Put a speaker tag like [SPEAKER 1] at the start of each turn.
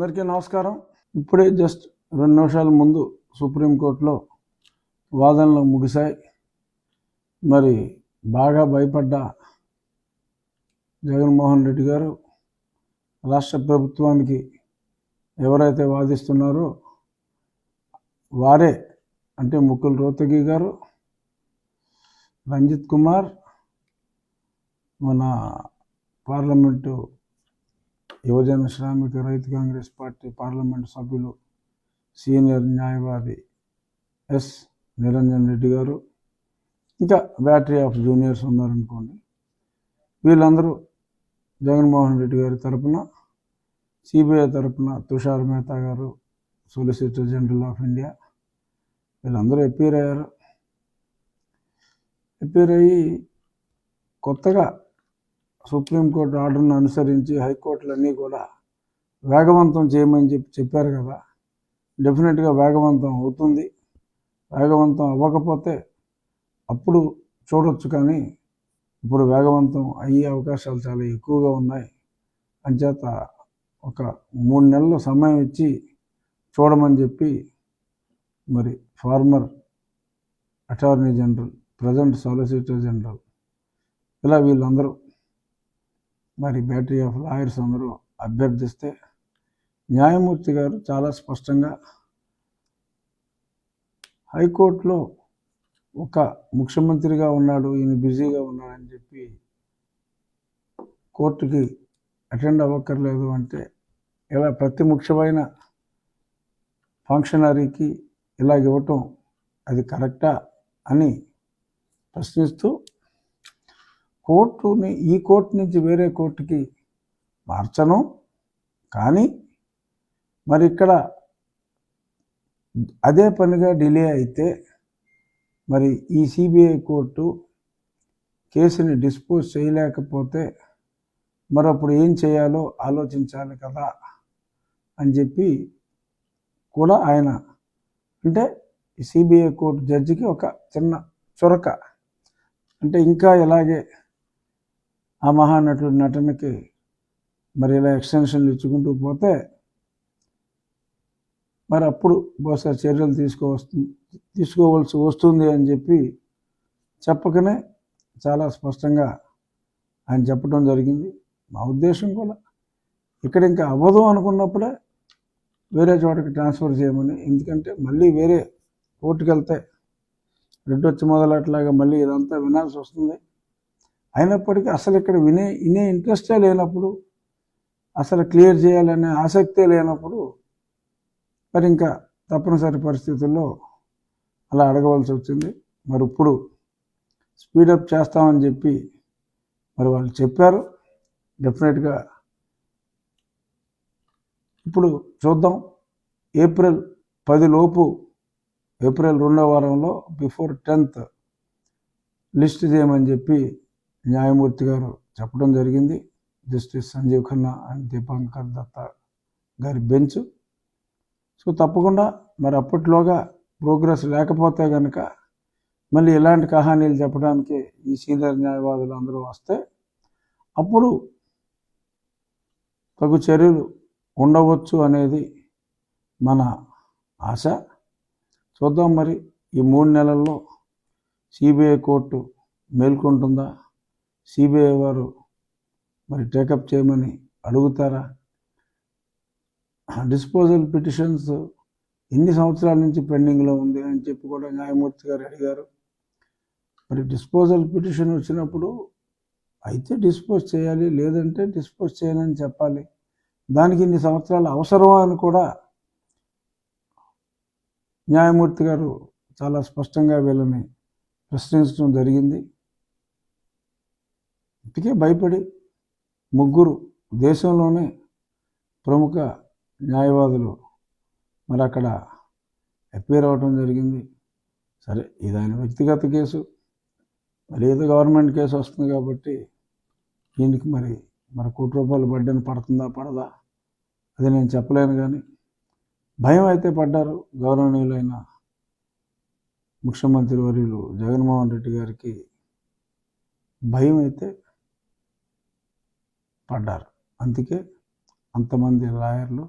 [SPEAKER 1] అందరికీ నమస్కారం. ఇప్పుడే జస్ట్ రెండు నిమిషాల ముందు సుప్రీంకోర్టులో వాదనలు ముగిశాయి. మరి బాగా భయపడ్డ జగన్మోహన్ రెడ్డి గారు రాష్ట్ర ప్రభుత్వానికి ఎవరైతే వాదిస్తున్నారో వారే అంటే ముకుల్ రోతగి గారు రంజిత్ కుమార్ మన parliament Yuvajana Sramika Rythu Congress party parliament సభ్యులు సీనియర్ న్యాయవాది ఎస్ నిరంజన్ రెడ్డి గారు ఇంకా బ్యాటరీ ఆఫ్ జూనియర్స్ ఉన్నారనుకోండి వీళ్ళందరూ జగన్మోహన్ రెడ్డి గారి తరపున సిబిఐ తరపున తుషార్ మెహతా గారు సొలిసిటర్ జనరల్ ఆఫ్ ఇండియా వీళ్ళందరూ అపీర్ అయ్యారు. అపీర్ అయ్యి కొత్తగా సుప్రీంకోర్టు ఆర్డర్ను అనుసరించి హైకోర్టులన్నీ కూడా వేగవంతం చేయమని చెప్పి చెప్పారు కదా. డెఫినెట్గా వేగవంతం అవుతుంది. వేగవంతం అవ్వకపోతే అప్పుడు చూడొచ్చు కానీ ఇప్పుడు వేగవంతం అయ్యే అవకాశాలు చాలా ఎక్కువగా ఉన్నాయి. అంచేత ఒక మూడు నెలలు సమయం ఇచ్చి చూడమని చెప్పి మరి former attorney general present solicitor general ఇలా వీళ్ళందరూ మరి బ్యాటరీ ఆఫ్ లాయర్స్ అందరూ అభ్యర్థిస్తే న్యాయమూర్తి గారు చాలా స్పష్టంగా హైకోర్టులో ఒక ముఖ్యమంత్రిగా ఉన్నాడు ఈయన బిజీగా ఉన్నాడని చెప్పి కోర్టుకి అటెండ్ అవ్వక్కర్లేదు అంటే ఇలా ప్రతి ముఖ్యమైన ఫంక్షనరీకి ఇలా ఇవ్వటం అది కరెక్టా అని ప్రశ్నిస్తూ కోర్టుని ఈ కోర్టు నుంచి వేరే కోర్టుకి మార్చను. కానీ మరి ఇక్కడ అదే పనిగా డిలే అయితే మరి ఈ సిబిఐ కోర్టు కేసుని డిస్పోజ్ చేయలేకపోతే మరి అప్పుడు ఏం చేయాలో ఆలోచించాలి కదా అని చెప్పి కూడా ఆయన అంటే సిబిఐ కోర్టు జడ్జికి ఒక చిన్న చొరక. అంటే ఇంకా ఇలాగే ఆ మహానటుడు నటనకి మరి ఇలా ఎక్స్టెన్షన్లు ఇచ్చుకుంటూ పోతే మరి అప్పుడు బహుశా చర్యలు తీసుకోవస్తుంది తీసుకోవాల్సి వస్తుంది అని చెప్పి చెప్పకనే చాలా స్పష్టంగా ఆయన చెప్పడం జరిగింది. మా ఉద్దేశం కూడా ఇక్కడ ఇంకా అవ్వదు అనుకున్నప్పుడే వేరే చోటకి ట్రాన్స్ఫర్ చేయమని ఎందుకంటే మళ్ళీ వేరే కోర్టుకు వెళ్తే రెడ్డి వచ్చి మొదలట్లాగా మళ్ళీ ఇదంతా వినాల్సి వస్తుంది. అయినప్పటికీ అసలు ఇక్కడ వినే వినే ఇంట్రెస్టే లేనప్పుడు అసలు క్లియర్ చేయాలనే ఆసక్తే లేనప్పుడు మరి ఇంకా తప్పనిసరి పరిస్థితుల్లో అలా అడగవలసి వచ్చింది. మరి ఇప్పుడు స్పీడప్ చేస్తామని చెప్పి మరి వాళ్ళు చెప్పారు. డెఫినెట్గా ఇప్పుడు చూద్దాం. ఏప్రిల్ పదిలోపు ఏప్రిల్ రెండో వారంలో బిఫోర్ టెన్త్ లిస్ట్ చేయమని చెప్పి న్యాయమూర్తి గారు చెప్పడం జరిగింది. జస్టిస్ సంజీవ్ ఖన్నా అండ్ దీపాంకర్ దత్త గారి బెంచ్. సో తప్పకుండా మరి అప్పట్లోగా ప్రోగ్రెస్ లేకపోతే కనుక మళ్ళీ ఇలాంటి కహానీలు చెప్పడానికి ఈ సీనియర్ న్యాయవాదులు అందరూ వస్తే అప్పుడు తగు చర్యలు ఉండవచ్చు అనేది మన ఆశ. చూద్దాం మరి ఈ మూడు నెలల్లో సిబిఐ కోర్టు మేల్కొంటుందా? సిబిఐ వారు మరి టేకప్ చేయమని అడుగుతారా? డిస్పోజల్ పిటిషన్స్ ఎన్ని సంవత్సరాల నుంచి పెండింగ్లో ఉంది అని చెప్పి కూడా న్యాయమూర్తి గారు అడిగారు. మరి డిస్పోజల్ పిటిషన్ వచ్చినప్పుడు అయితే డిస్పోజ్ చేయాలి లేదంటే డిస్పోజ్ చేయనని చెప్పాలి. దానికి ఇన్ని సంవత్సరాలు అవసరమా అని కూడా న్యాయమూర్తి గారు చాలా స్పష్టంగా వీళ్ళని ప్రశ్నించడం జరిగింది. ఇప్పటికే భయపడి ముగ్గురు దేశంలోనే ప్రముఖ న్యాయవాదులు మరి అక్కడ అపీర్ అవ్వటం జరిగింది. సరే ఇది ఆయన వ్యక్తిగత కేసు. మరి ఏదో గవర్నమెంట్ కేసు వస్తుంది కాబట్టి దీనికి మరి మరి కోటి రూపాయలు బడ్డని పడుతుందా పడదా? అది నేను చెప్పలేను కానీ భయం అయితే పడ్డారు గౌరవనీయులైన ముఖ్యమంత్రి వర్యులు జగన్మోహన్ రెడ్డి గారికి భయం అయితే పడ్డారు అందుకే అంతమంది లాయర్లు